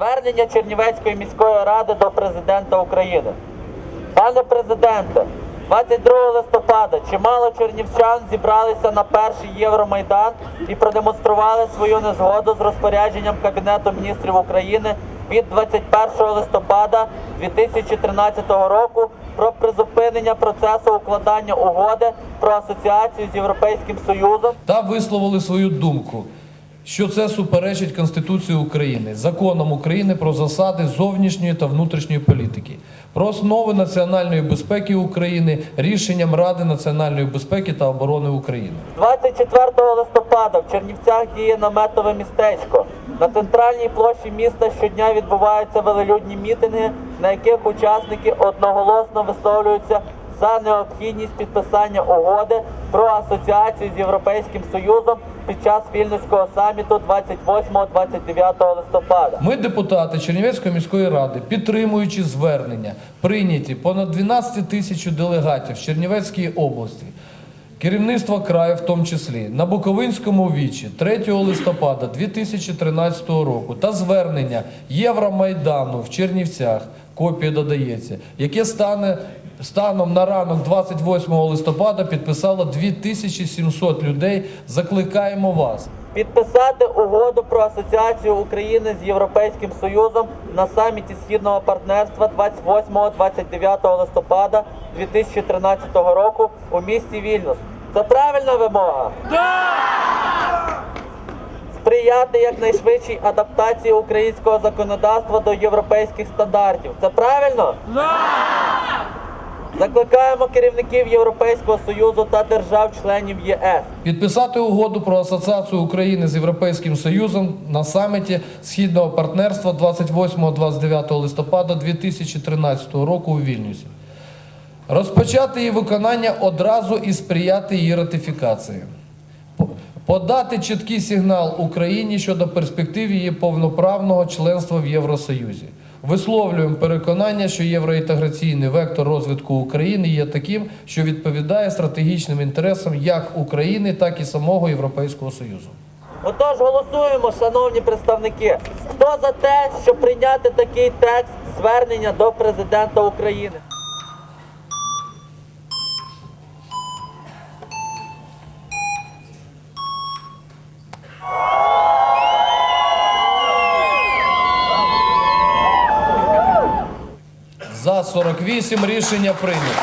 Звернення Чернівецької міської ради до президента України. Пане президенте, 22 листопада чимало чернівчан зібралися на перший Євромайдан і продемонстрували свою незгоду з розпорядженням Кабінету міністрів України від 21 листопада 2013 року про призупинення процесу укладання угоди про асоціацію з Європейським Союзом та висловили свою думку, що це суперечить Конституції України, законам України про засади зовнішньої та внутрішньої політики, про основи національної безпеки України, рішенням Ради національної безпеки та оборони України. З 24 листопада в Чернівцях діє наметове містечко. На центральній площі міста щодня відбуваються велелюдні мітинги, на яких учасники одноголосно висловлюються за необхідність підписання угоди про асоціацію з Європейським Союзом під час Вільнюського саміту 28-29 листопада. Ми, депутати Чернівецької міської ради, підтримуючи звернення, прийняті понад 12 тисяч делегатів з Чернівецької області, керівництва краю в тому числі, на Буковинському вічі 3 листопада 2013 року та звернення Євромайдану в Чернівцях, копія додається, яке стане станом на ранок 28 листопада підписало 2700 людей. Закликаємо вас. Підписати угоду про асоціацію України з Європейським Союзом на саміті Східного партнерства 28-29 листопада 2013 року у місті Вільнюс. Це правильна вимога? Сприяти якнайшвидшій адаптації українського законодавства до європейських стандартів. Це правильно? Закликаємо керівників Європейського Союзу та держав-членів ЄС Підписати угоду про асоціацію України з Європейським Союзом на саміті Східного партнерства 28-29 листопада 2013 року у Вільнюсі. Розпочати її виконання одразу і сприяти її ратифікації. Подати чіткий сигнал Україні щодо перспектив її повноправного членства в Євросоюзі. Висловлюємо переконання, що євроінтеграційний вектор розвитку України є таким, що відповідає стратегічним інтересам як України, так і самого Європейського Союзу. Отож, голосуємо, шановні представники. Хто за те, щоб прийняти такий текст звернення до президента України? За 48 рішення прийнято.